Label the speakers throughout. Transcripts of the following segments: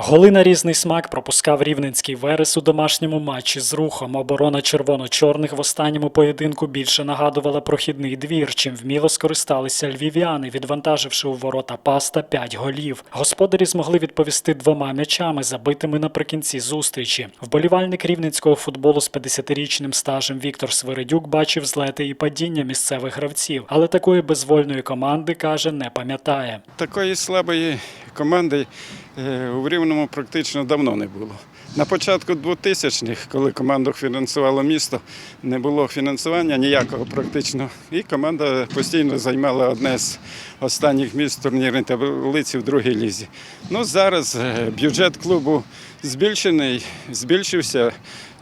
Speaker 1: Голи на різний смак пропускав рівненський верес у домашньому матчі з рухом. Оборона червоно-чорних в останньому поєдинку більше нагадувала прохідний двір, чим вміло скористалися львів'яни, відвантаживши у ворота паста 5 голів. Господарі змогли відповісти двома м'ячами, забитими наприкінці зустрічі. Вболівальник рівненського футболу з 50-річним стажем Віктор Свиридюк бачив злети і падіння місцевих гравців, але такої безвольної команди каже не пам'ятає.
Speaker 2: Такої слабої команди е, у Рівному практично давно не було. На початку 2000-х, коли команду фінансувало місто, не було фінансування ніякого практично. І команда постійно займала одне з останніх місць в турнірній таблиці в другій лізі. Ну, зараз е, бюджет клубу збільшений, збільшився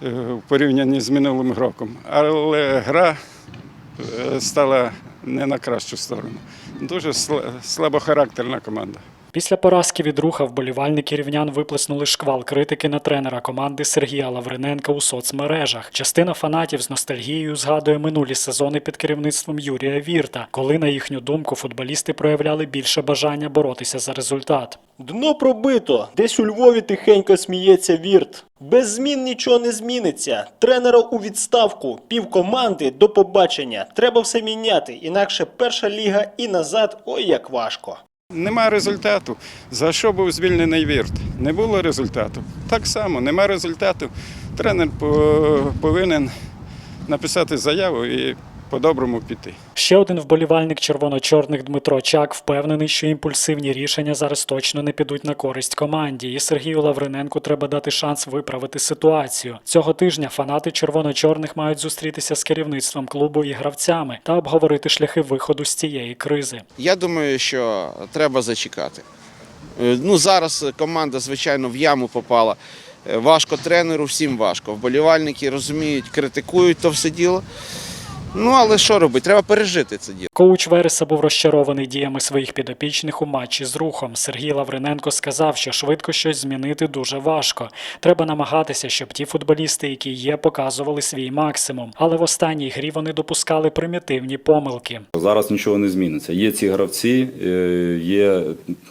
Speaker 2: е, в порівнянні з минулим роком, але гра стала не на кращу сторону. Дуже сла- слабохарактерна команда.
Speaker 1: Після поразки від руха вболівальники рівнян виплеснули шквал критики на тренера команди Сергія Лавриненка у соцмережах. Частина фанатів з ностальгією згадує минулі сезони під керівництвом Юрія Вірта, коли, на їхню думку, футболісти проявляли більше бажання боротися за результат.
Speaker 3: Дно пробито. Десь у Львові тихенько сміється вірт. Без змін нічого не зміниться. Тренера у відставку, пів команди до побачення. Треба все міняти, інакше перша ліга і назад ой як важко.
Speaker 2: Нема результату. За що був звільнений Вірт? Не було результату. Так само, нема результату. Тренер по- повинен написати заяву і по-доброму піти.
Speaker 1: Ще один вболівальник червоно-чорних Дмитро Чак впевнений, що імпульсивні рішення зараз точно не підуть на користь команді, і Сергію Лавриненку треба дати шанс виправити ситуацію. Цього тижня фанати червоно-чорних мають зустрітися з керівництвом клубу і гравцями та обговорити шляхи виходу з цієї кризи.
Speaker 4: Я думаю, що треба зачекати. Е, Ну, зараз команда, звичайно, в яму попала. Е, Важко тренеру, всім важко. Вболівальники розуміють, критикують то все діло. Ну, але що робити? Треба пережити це діло.
Speaker 1: Коуч Вереса був розчарований діями своїх підопічних у матчі з рухом. Сергій Лавриненко сказав, що швидко щось змінити дуже важко. Треба намагатися, щоб ті футболісти, які є, показували свій максимум. Але в останній грі вони допускали примітивні помилки.
Speaker 5: Зараз нічого не зміниться. Є ці гравці, е, є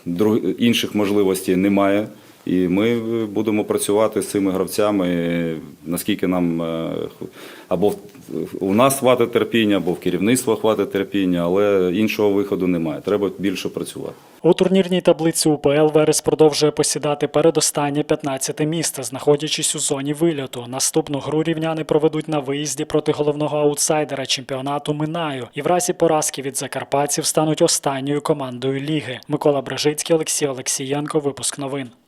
Speaker 5: друг... інших можливостей немає. І ми будемо працювати з цими гравцями, наскільки нам е, або у нас хватить терпіння, або в керівництва хватить терпіння, але іншого виходу немає. Треба більше працювати.
Speaker 1: У турнірній таблиці УПЛ Верес продовжує посідати передостаннє 15 місце, знаходячись у зоні вильоту. Наступну гру рівняни проведуть на виїзді проти головного аутсайдера чемпіонату Минаю і в разі поразки від закарпатців стануть останньою командою ліги. Микола Бражицький, Олексій Олексієнко. Випуск новин.